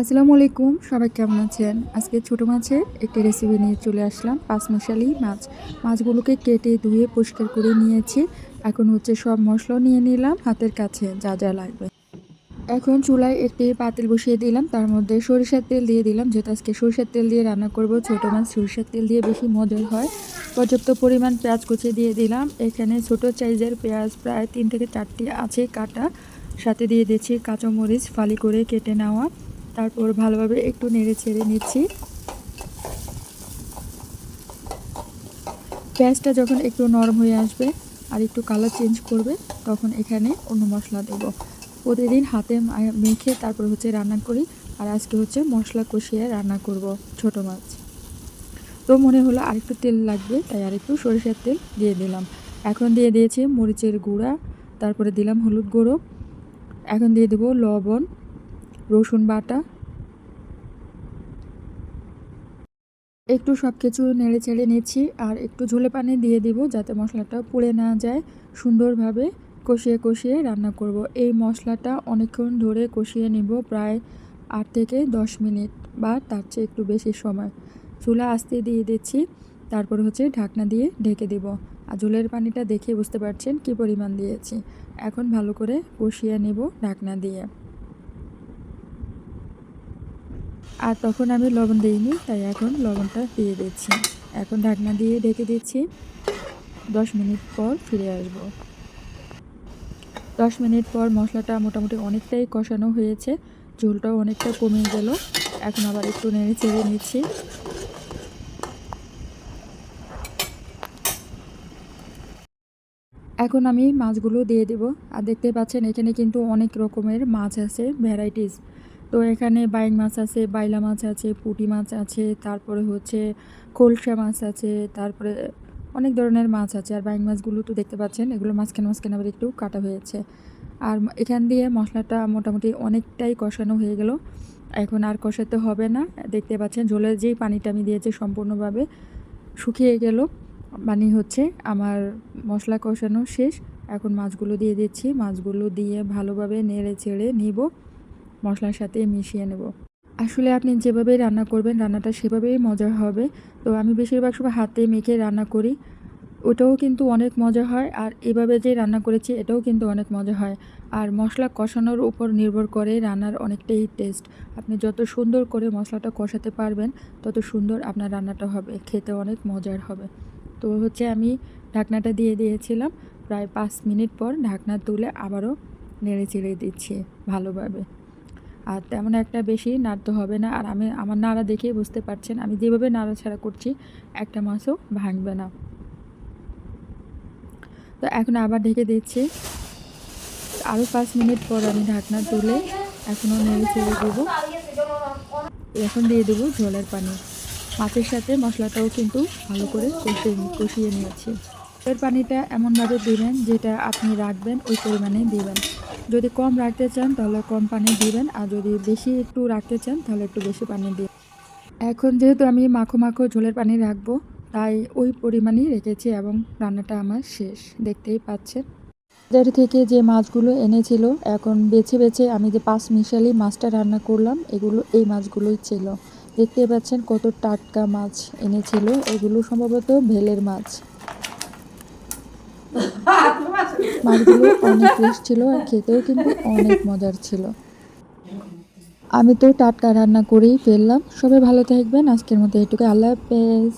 আসসালামু আলাইকুম সবাই কেমন আছেন? আজকে ছোটো মাছের একটি রেসিপি নিয়ে চলে আসলাম পাঁচ মশালি মাছ। মাছগুলোকে কেটে ধুয়ে পরিষ্কার করে নিয়েছি। এখন হচ্ছে সব মশলা নিয়ে নিলাম, হাতের কাছে যা যা লাগবে। এখন চুলায় একটি পাতিল বসিয়ে দিলাম, তার মধ্যে সরিষার তেল দিয়ে দিলাম, যেহেতু আজকে সরিষার তেল দিয়ে রান্না করব, ছোটো মাছ সরিষার তেল দিয়ে বেশি মজার হয়। পর্যাপ্ত পরিমাণ পেঁয়াজ কুচিয়ে দিয়ে দিলাম, এখানে ছোট সাইজের পেঁয়াজ প্রায় তিন থেকে চারটি আছে কাটা। সাথে দিয়ে দিচ্ছি কাঁচামরিচ ফালি করে কেটে নেওয়া। তারপর ভালোভাবে একটু নেড়ে ছেড়ে নিচ্ছি। পেঁয়াজটা যখন একটু নরম হয়ে আসবে আর একটু কালার চেঞ্জ করবে, তখন এখানে অন্য মশলা দেবো। প্রতিদিন হাতে মেখে তারপর হচ্ছে রান্না করি আর আজকে হচ্ছে মশলা কষিয়ে রান্না করব ছোট মাছ। তো মনে হলো আরেকটু তেল লাগবে, তাই আরেকটু সরিষার তেল দিয়ে দিলাম। এখন দিয়ে দিয়েছি মরিচের গুঁড়া, তারপরে দিলাম হলুদ গুঁড়ো। এখন দিয়ে দেবো লবণ রসুন বাটা, একটু সব কিছু নেড়ে চেড়ে নিচ্ছি আর একটু ঝোলে পানি দিয়ে দিব যাতে মশলাটা পুড়ে না যায়। সুন্দরভাবে কষিয়ে কষিয়ে রান্না করব। এই মশলাটা অনেকক্ষণ ধরে কষিয়ে নিব প্রায় আট থেকে দশ মিনিট বা তার চেয়ে একটু বেশি সময়। চুলা আস্তে দিয়ে দিচ্ছি, তারপর হচ্ছে ঢাকনা দিয়ে ঢেকে দিব। আর ঝোলের পানিটা দেখে বুঝতে পারছেন কী পরিমাণ দিয়েছি। এখন ভালো করে কষিয়ে নেব ঢাকনা দিয়ে। আর তখন আমি লবণ দিইনি, তাই এখন লবণটা দিয়ে দিচ্ছি। এখন ঢাকনা দিয়ে ঢেকে দিচ্ছি। দশ মিনিট পর ফিরে আসব। দশ মিনিট পর মশলাটা মোটামুটি অনেকটাই কষানো হয়েছে। ঝোলটাও অনেকটা কমে গেল। এখন আবার একটু নেড়ে চেড়ে নিচ্ছি। এখন আমি মাছগুলো দিয়ে দেব। আর দেখতে পাচ্ছেন, এখানে কিন্তু অনেক রকমের মাছ আছে ভ্যারাইটিস তো এখানে বাইং মাছ আছে, বাইলা মাছ আছে, পুঁটি মাছ আছে, তারপরে হচ্ছে খোলসা মাছ আছে, তারপরে অনেক ধরনের মাছ আছে। আর বাইং মাছগুলো তো দেখতে পাচ্ছেন, এগুলো মাঝখানে মাঝখানে আবার একটু কাটা হয়েছে। আর এখান দিয়ে মশলাটা মোটামুটি অনেকটাই কষানো হয়ে গেল। এখন আর কষাতে হবে না। দেখতে পাচ্ছেন, ঝোলের যেই পানিটা আমি দিয়েছি সম্পূর্ণভাবে শুকিয়ে গেল। মানে হচ্ছে আমার মশলা কষানো শেষ। এখন মাছগুলো দিয়ে দিচ্ছি। মাছগুলো দিয়ে ভালোভাবে নেড়ে ছেড়ে নিব। মশলার সাথে মিশিয়ে নেব। আসলে আপনি যেভাবে রান্না করবেন, রান্নাটা সেভাবেই মজা হবে। তো আমি বেশিরভাগ সময় হাতে মেখে রান্না করি। ওটাও কিন্তু অনেক মজা হয় আর এভাবে যে রান্না করেছি, এটাও কিন্তু অনেক মজা হয়। আর মশলা কষানোর উপর নির্ভর করে রান্নার অনেকটাই টেস্ট আপনি যত সুন্দর করে মশলাটা কষাতে পারবেন, তত সুন্দর আপনার রান্নাটা হবে। খেতে অনেক মজার হবে। তো হচ্ছে আমি ঢাকনাটা দিয়ে দিয়েছিলাম। প্রায় পাঁচ মিনিট পর ঢাকনা তুলে আবারও নেড়ে চেড়ে দিচ্ছি ভালোভাবে। আর তেমন একটা বেশি নাড়তে হবে না। আর আমি, আমার নাড়া দেখেই বুঝতে পারছেন, আমি যেভাবে নাড়াছাড়া করছি, একটা মাছও ভাঙবে না। তো এখন আবার ঢেকে দিচ্ছি। আরও পাঁচ মিনিট পর আমি ঢাকনা তুলে এখনও নেড়ে চেড়ে দেবো। এখন দিয়ে দেবো ঝোলের পানি। মাছের সাথে মশলাটাও কিন্তু ভালো করে কষিয়ে কষিয়ে নিয়েছি। এর পানিটা এমনভাবে দেবেন যেটা আপনি রাখবেন, ওই পরিমাণে দিবেন। যদি কম রাখতে চান, তাহলে কম পানি দিবেন। আর যদি বেশি একটু রাখতে চান, তাহলে একটু বেশি পানি দিন এখন যেহেতু আমি মাখো মাখো ঝোলের পানি রাখব, তাই ওই পরিমাণেই রেখেছি এবং রান্নাটা আমার শেষ। দেখতেই পাচ্ছেন। বাজার থেকে যে মাছগুলো এনেছিল, এখন বেছে বেছে আমি যে পাঁচ মিশালি মাছটা রান্না করলাম, এগুলো এই মাছগুলোই ছিল। দেখতে পাচ্ছেন কত টাটকা মাছ এনেছিল। এগুলো সম্ভবত ভেলের মাছ। মাছগুলো অনেক ফ্রেশ ছিল আর খেতেও কিন্তু অনেক মজার ছিল। আমি তো টাটকা রান্না করেই ফেললাম। সবাই ভালো থাকবেন। আজকের মতো এটুকু আল্লাহ হাফেজ।